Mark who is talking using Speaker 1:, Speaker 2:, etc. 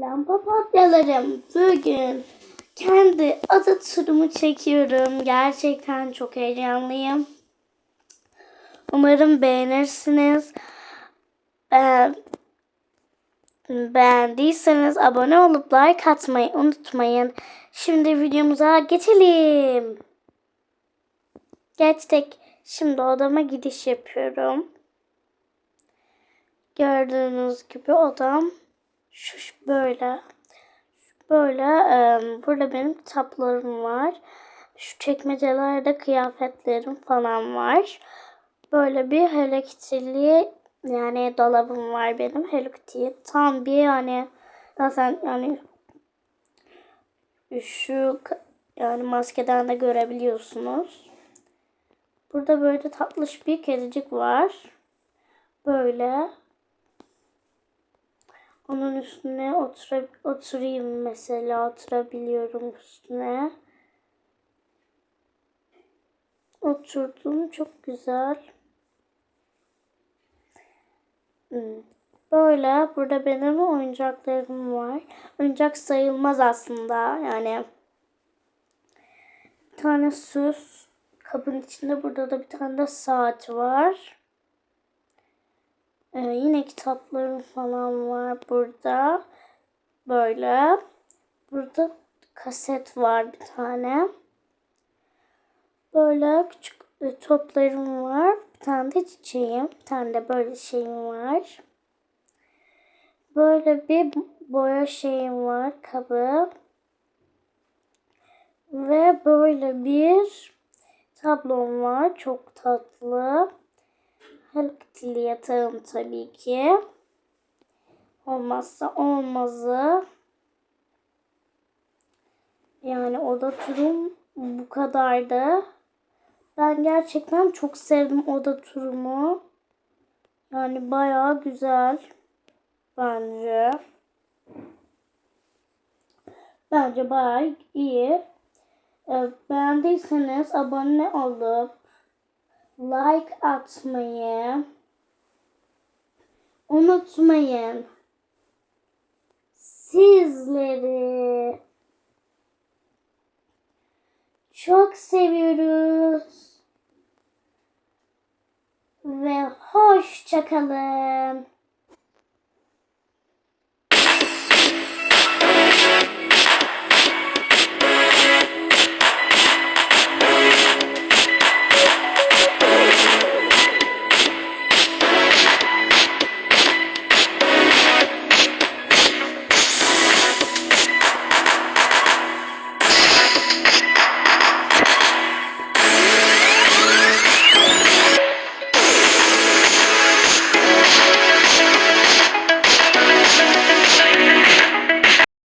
Speaker 1: Selam papatyalarım. Bugün kendi ada turumu çekiyorum. Gerçekten çok heyecanlıyım. Umarım beğenirsiniz. Beğendiyseniz abone olup like atmayı unutmayın. Şimdi videomuza geçelim. Geçtik. Şimdi odama gidiş yapıyorum. Gördüğünüz gibi odam şu şu böyle. Böyle e, burada benim kitaplarım var. Şu çekmecelerde kıyafetlerim falan var. Böyle bir Hello yani dolabım var benim Hello. Tam bir yani zaten yani şu yani maskeden de görebiliyorsunuz. Burada böyle tatlış bir kedicik var. Böyle. Onun üstüne otura, oturayım mesela. Oturabiliyorum üstüne. Oturdum. Çok güzel. Hmm. Böyle burada benim oyuncaklarım var. Oyuncak sayılmaz aslında. Yani bir tane süs kabın içinde burada da bir tane de saat var. Ee, yine kitaplarım falan var burada. Böyle. Burada kaset var bir tane. Böyle küçük e, toplarım var. Bir tane de çiçeğim. Bir tane de böyle şeyim var. Böyle bir boya şeyim var. Kabı. Ve böyle bir tablom var. Çok tatlı. Hello Kitty'li yatağım tabii ki. Olmazsa olmazı. Yani oda turum bu kadardı. Ben gerçekten çok sevdim oda turumu. Yani bayağı güzel. Bence. Bence bayağı iyi. Beğendiyseniz abone olup like atmayı unutmayın. Sizleri çok seviyoruz ve hoşçakalın.